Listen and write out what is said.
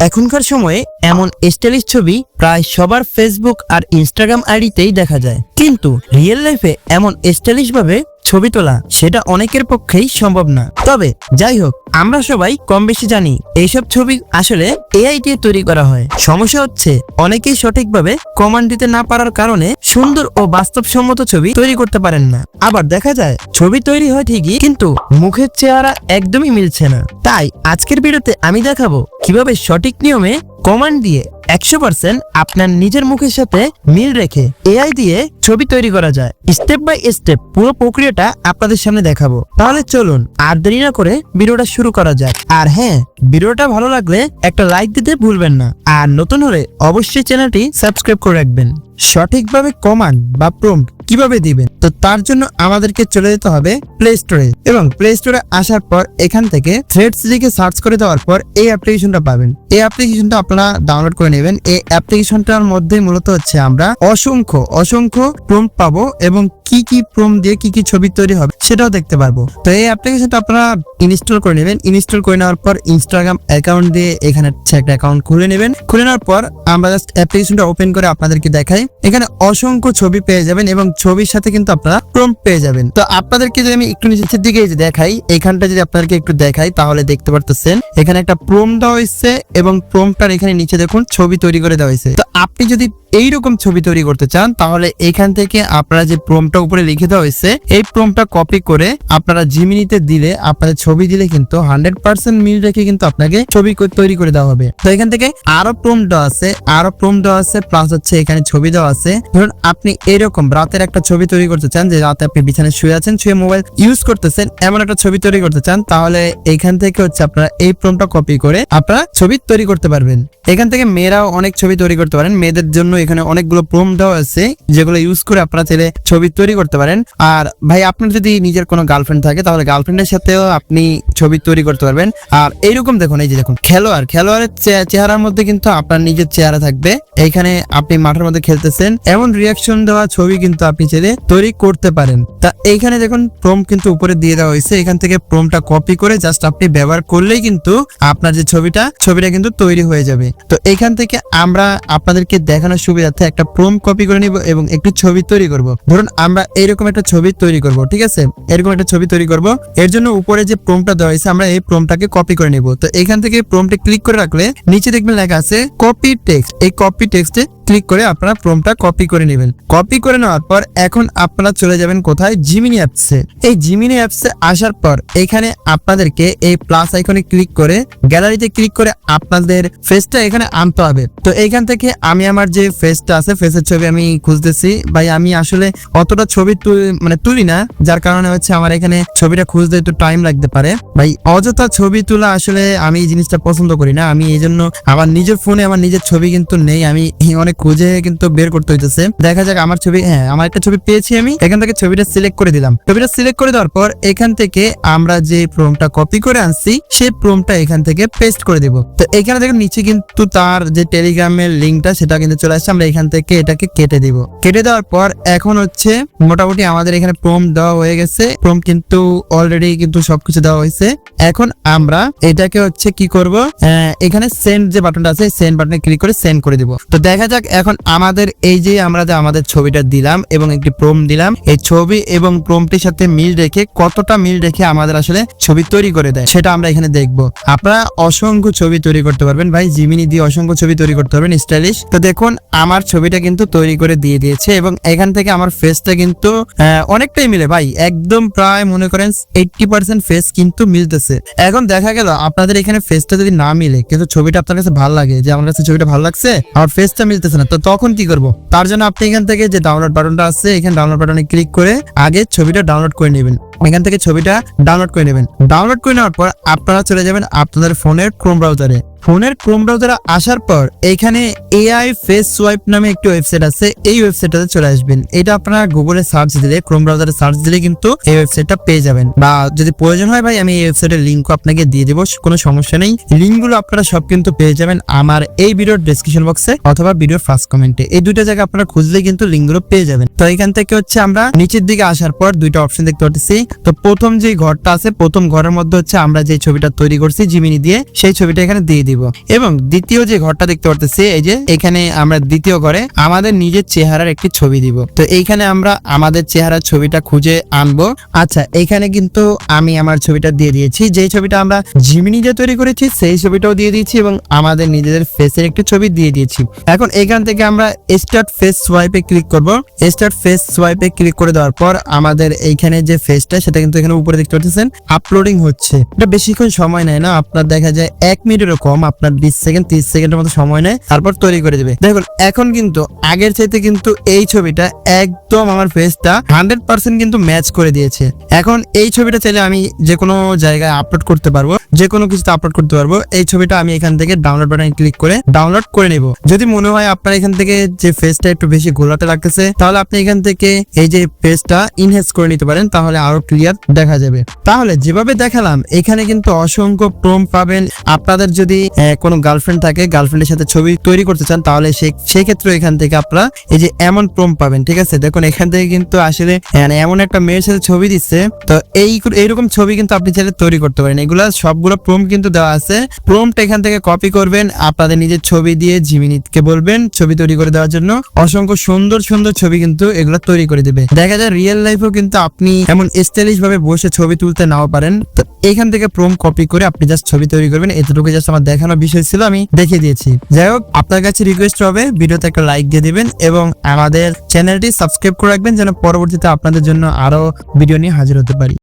এখনকার সময়ে এমন স্টাইলিশ ছবি প্রায় সবার ফেসবুক আর ইনস্টাগ্রাম আইডিতেই দেখা যায়। কিন্তু রিয়েল লাইফে এমন স্টাইলিশ ভাবে ছবি তোলা সেটা অনেকের পক্ষেই সম্ভব না। তবে যাই হোক, আমরা সবাই কম বেশি জানি এইসব ছবি আসলে এআই দিয়ে তৈরি করা হয়। সমস্যা হচ্ছে, অনেকেই সঠিকভাবে কমান্ড দিতে না পারার কারণে সুন্দর ও বাস্তবসম্মত ছবি তৈরি করতে পারেন না। আবার দেখা যায়, ছবি তৈরি হয় ঠিকই, কিন্তু মুখের চেহারা একদমই মিলছে না। তাই আজকের ভিডিওতে আমি দেখাবো কীভাবে সঠিক নিয়মে কমান্ড দিয়ে একশো পার্সেন্ট আপনার নিজের মুখের সাথে মিল রেখে এআই দিয়ে ছবি তৈরি করা যায়। স্টেপ বাই স্টেপ পুরো প্রক্রিয়াটা আপনাদের সামনে দেখাবো। তাহলে চলুন আর দেরি না করে ভিডিওটা শুরু করা যাক। আর হ্যাঁ ভিডিওটা ভালো লাগলে একটা লাইক দিতে ভুলবেন না। আর নতুন হলে অবশ্যই চ্যানেলটি সাবস্ক্রাইব করে রাখবেন। সঠিকভাবে কমান্ড বা প্রম্পট কীভাবে দিবেন? তো তার জন্য আমাদেরকে চলে যেতে হবে প্লে স্টোরে এবং প্লে স্টোরে আসার পর এখান থেকে থ্রেডস লিখে সার্চ করে দেওয়ার পর এই অ্যাপ্লিকেশনটা পাবেন। এই অ্যাপ্লিকেশনটা আপনারা ডাউনলোড করে নেবেন। এই অ্যাপ্লিকেশনটার মধ্যে মূলত হচ্ছে আমরা অসংখ্য অসংখ্য প্রম্পট পাবো এবং কি কি প্রম দিয়ে কি কি ছবি তৈরি হবে সেটাও দেখতে পারব। তো এই অ্যাপ্লিকেশনটা আপনারা ইনস্টল করে নেবেন। ইনস্টল করে নেওয়ার পর ইনস্টাগ্রাম অ্যাকাউন্ট দিয়ে এখানে একটা অ্যাকাউন্ট খুলে নেবেন। খুলে নেওয়ার পর আমরা জাস্ট অ্যাপ্লিকেশনটা ওপেন করে আপনাদেরকে দেখাই। এখানে অসংখ্য ছবি পেয়ে যাবেন এবং ছবির সাথে কিন্তু আপনারা প্রম্পট পেয়ে যাবেন। তো আপনাদেরকে যদি আমি একটু নিচের দিকে দেখাই, এখানটা যদি আপনাদেরকে একটু দেখাই তাহলে দেখতে পারতেছেন, এখানে একটা প্রম দেওয়া হয়েছে এবং প্রমটার এখানে নিচে দেখুন ছবি তৈরি করে দেওয়া হয়েছে। তো আপনি যদি এইরকম ছবি তৈরি করতে চান, তাহলে এখান থেকে আপনারা যে প্রমটা উপরে লিখে দেওয়া হয়েছে, এই প্রমটা কপি করে আপনারা জিমিনিতে দিলে আপনাদের ছবি দিলে কিন্তু হান্ড্রেড পার্সেন্ট মিল রেখে কিন্তু আপনাকে ছবি তৈরি করে দেওয়া হবে। তো এখান থেকে আরও প্রম দেওয়া আছে, আরও প্রম দেওয়া আছে প্লাস হচ্ছে এখানে ছবি দেওয়া আছে। ধরুন আপনি এরকম রাতের একটা ছবি তৈরি করতে চান, যে রাতে আপনি বিছানায় শুয়ে আছেন, শুয়ে মোবাইল ইউজ করতেছেন, এমন একটা ছবি তৈরি করতে চান, তাহলে এখান থেকে হচ্ছে আপনারা এই প্রমটা কপি করে আপনারা ছবি তৈরি করতে পারবেন। এখান থেকে মেয়েরাও অনেক ছবি তৈরি করতে পারেন, মেয়েদের জন্য এখানে অনেকগুলো প্রম দেওয়া আছে, যেগুলো ইউজ করে আপনারা চাইলে ছবি তৈরি করতে পারেন। আর ভাই, আপনার যদি নিজের কোনো গার্লফ্রেন্ড থাকে, তাহলে গার্লফ্রেন্ডের সাথেও আপনি ছবি তৈরি করতে পারবেন। আর এইরকম দেখুন, এই যে দেখুন, খেলোয়াড়, খেলোয়াড়ের চেহারার মধ্যে কিন্তু আপনার নিজের চেহারা থাকবে। এইখানে আপনি মাঠের মধ্যে খেলতেছেন, এমন রিয়াকশন দেওয়া ছবি কিন্তু আপনি চাইলে তৈরি করতে পারেন। তা এইখানে দেখুন, প্রম কিন্তু উপরে দিয়ে দেওয়া হয়েছে। এখান থেকে প্রমটা কপি করে জাস্ট আপনি ব্যবহার করলেই কিন্তু আপনার যে ছবিটা ছবিটা কিন্তু তৈরি হয়ে যাবে। তো এখান থেকে আমরা আপনাদেরকে দেখানোর সুবিধার্থে একটা প্রম কপি করে নিব এবং একটি ছবি তৈরি করব। ধরুন আমরা এরকম একটা ছবি তৈরি করব, ঠিক আছে? এরকম একটা ছবি তৈরি করব। এর জন্য উপরে যে প্রমটা দেওয়া হয়েছে, আমরা এই প্রমটাকে কপি করে নিব। তো এখান থেকে প্রমটা ক্লিক করে রাখলে নিচে দেখবেন লেখা আছে কপি টেক্সট। এই কপি টেক্সটে ক্লিক করে আপনারা প্রমটা কপি করে নেবেন। কপি করে নেওয়ার পর এখন আপনারা চলে যাবেন কোথায়? জিমিনি অ্যাপসে এই জিমিনি অ্যাপসে আসার পর এখানে আপনাদেরকে এই প্লাস আইকনে ক্লিক করে গ্যালারিতে ক্লিক করে আপনাদের ফেসটা এখানে আনতে হবে। তো এইখান থেকে আমি আমার যে ফেসটা আছে ফেসের ছবি আমি খুঁজতেছি। ভাই, আমি আসলে অতটা ছবি মানে তুলি না, যার কারণে হচ্ছে আমার এখানে ছবিটা খুঁজতে একটু টাইম লাগতে পারে। ভাই, অযথা ছবি তোলা আসলে আমি এই জিনিসটা পছন্দ করি না। আমি এই জন্য আমার নিজের ফোনে আমার নিজের ছবি কিন্তু নেই। আমি অনেক খুঁজে কিন্তু বের করতে হইতেছে। দেখা যাক আমার ছবি হ্যাঁ আমার একটা ছবি পেয়েছি আমি। এখান থেকে ছবিটা সিলেক্ট করে দিলাম। ছবিটা সিলেক্ট করে দেওয়ার পর এখান থেকে আমরা যে প্রোমটা কপি করে আনছি, সেই প্রোমটা এখান থেকে পেস্ট করে দেব। তো এখানে দেখুন, নিচে কিন্তু তার যে টেলিগ্রামের লিঙ্কটা সেটা কিন্তু চলে আসছে। আমরা এখান থেকে এটাকে কেটে দিব। কেটে দেওয়ার পর এখন হচ্ছে মোটামুটি আমাদের এখানে প্রোম দেওয়া হয়ে গেছে। প্রোম কিন্তু অলরেডি কিন্তু সবকিছু দেওয়া হয়েছে। এখন আমরা এটাকে হচ্ছে কি করব? এখানে সেন্ড যে বাটনটা আছে সেন্ড বাটনে ক্লিক করে সেন্ড করে দিব। তো দেখা যাক এখন আমাদের এই যে আমরা যে আমাদের ছবিটা দিলাম এবং একটি প্রোম দিলাম, এই ছবি এবং প্রোমটির সাথে মিল রেখে কতটা মিল রেখে আমাদের আসলে ছবি তৈরি করে দেয়, সেটা আমরা এখানে দেখব। আপনারা অসংখ্য ছবি তৈরি করতে পারবেন ভাই, জিমিনি দিয়ে অসংখ্য ছবি তৈরি করতে পারবেন, স্টাইলিশ। তো দেখুন, আমার ছবিটা কিন্তু তৈরি করে দিয়ে দিয়েছে এবং এখান থেকে আমার ফেসটা কিন্তু অনেকটাই মিলে ভাই, একদম প্রায় মনে করেন এইটটি পার্সেন্ট ফেস কিন্তু মিলতেছে। এখন দেখা গেল, আপনাদের এখানে ফেসটা যদি না মিলে, কিন্তু ছবিটা আপনার কাছে ভালো লাগে, যে আমার কাছে ছবিটা ভালো লাগছে, আমার ফেসটা মিলতেছে না, তো তখন কি করব? তার জন্য আপনি এখান থেকে যে ডাউনলোড বাটনটা আছে, এখানে ডাউনলোড বাটনে ক্লিক করে আগে ছবিটা ডাউনলোড করে নেবেন। এখান থেকে ছবিটা ডাউনলোড করে নেবেন। ডাউনলোড করে নেওয়ার পর আপনারা চলে যাবেন আপনাদের ফোনের ক্রোম ব্রাউজারে ফোনের ক্রোম ব্রাউজারে আসার পর এখানে এআই ফেস সোয়াইপ নামে একটি ওয়েবসাইট আছে। এই ওয়েবসাইটটাতে চলে আসবেন। এটা আপনারা গুগলে সার্চ দিলে, ক্রোম ব্রাউজারে সার্চ দিলে কিন্তু এই ওয়েবসাইটটা পেয়ে যাবেন। বা যদি প্রয়োজন হয় ভাই, আমি এই ওয়েবসাইটের লিঙ্ক আপনাকে দিয়ে দেবো কোনো সমস্যা নেই। লিঙ্কগুলো আপনারা সব কিন্তু পেয়ে যাবেন আমার এই ভিডিওর ডেসক্রিপশন বক্সে অথবা ভিডিওর ফার্স্ট কমেন্টে এই দুইটা জায়গায় আপনারা খুঁজলে কিন্তু লিঙ্কগুলো পেয়ে যাবেন। তো এখান থেকে হচ্ছে আমরা নিচের দিকে আসার পর দুইটা অপশন দেখতে পাচ্ছি তো প্রথম যে ঘরটা আছে, প্রথম ঘরের মধ্যে হচ্ছে আমরা যে ছবিটা তৈরি করছি জিমিনি দিয়ে, সেই ছবিটা এখানে দিয়ে দিব। এবং দ্বিতীয় যে ঘরটা দেখতে পারতেছি, এই যে এখানে আমরা দ্বিতীয় ঘরে আমাদের নিজের চেহারার একটি ছবি দিব। তো এইখানে আমরা আমাদের চেহারার ছবিটা খুঁজে আনব। আচ্ছা এখানে কিন্তু আমি আমার ছবিটা দিয়ে দিয়েছি। যেই ছবিটা আমরা জিমিনি যে তৈরি করেছি, সেই ছবিটাও দিয়ে দিয়েছি এবং আমাদের নিজেদের ফেসের একটি ছবি দিয়ে দিয়েছি। এখন এখান থেকে আমরা স্টার্ট ফেস সোয়াইপে ক্লিক করব। স্টার্ট ফেস সোয়াইপে ক্লিক করে দেওয়ার পর আমাদের এইখানে যে ফেসটা সেটা কিন্তু এখানে উপরে দেখতে পাচ্ছেন আপলোডিং হচ্ছে। এটা বেশিক্ষণ সময় নেয় না। আপনার দেখা যায় এক মিনিটেরও কম। আপনার বিশ সেকেন্ড, তিরিশ সেকেন্ডের মতো সময় নেয়, তারপর তৈরি করে দেবে। দেখুন, এখন কিন্তু আগের চাইতে কিন্তু এই ছবিটা একদম আমার ফেসটা হান্ড্রেড পার্সেন্ট কিন্তু ম্যাচ করে দিয়েছে। এখন এই ছবিটা চাইলে আমি যে কোনো জায়গায় আপলোড করতে পারব, যে কোনো কিছুতে আপলোড করতে পারব। এই ছবিটা আমি এখান থেকে ডাউনলোড বাটনে ক্লিক করে ডাউনলোড করে নেব। যদি মনে হয় আপনার এখান থেকে যে ফেসটা একটু বেশি গোলাটে লাগতেছে, তাহলে আপনি এখান থেকে এই যে ফেসটা ইনহেস করে নিতে পারেন, তাহলে আরও ক্লিয়ার দেখা যাবে। তাহলে যেভাবে দেখালাম, এখানে কিন্তু অসংখ্য প্রম পাবেন। আপনাদের যদি কোনো গার্লফ্রেন্ড থাকে গার্লফ্রেন্ডের সাথে ছবি তৈরি করতে চান, তাহলে সেই ক্ষেত্রে এখান থেকে আপনারা এই যে এমন প্রম পাবেন, ঠিক আছে? দেখুন, এখান থেকে কিন্তু আসলে মানে এমন একটা মেয়ের সাথে ছবি দিচ্ছে, তো এই, এইরকম ছবি কিন্তু আপনি চাইলে তৈরি করতে পারেন। এগুলা সবগুলো প্রম কিন্তু দেওয়া আছে। প্রমটা এখান থেকে কপি করবেন, আপনাদের নিজের ছবি দিয়ে জিমিনিতকে বলবেন ছবি তৈরি করে দেওয়ার জন্য। অসংখ্য সুন্দর সুন্দর ছবি কিন্তু এগুলো তৈরি করে দিবে। দেখা যায় রিয়েল লাইফেও কিন্তু আপনি এমন স্টাইলিশ ভাবে বসে ছবি তুলতে নাও পারেন। তো এখান থেকে প্রম কপি করে আপনি জাস্ট ছবি তৈরি করবেন। এতটুকু জাস্ট আমার দেখানোর বিষয় ছিল, আমি দেখিয়ে দিয়েছি। যাই হোক, আপনার কাছে রিকোয়েস্ট হবে, ভিডিওতে একটা লাইক দিয়ে দিবেন এবং আমাদের চ্যানেলটি সাবস্ক্রাইব করে রাখবেন, যেন পরবর্তীতে আপনাদের জন্য আরও ভিডিও নিয়ে হাজির হতে পারি।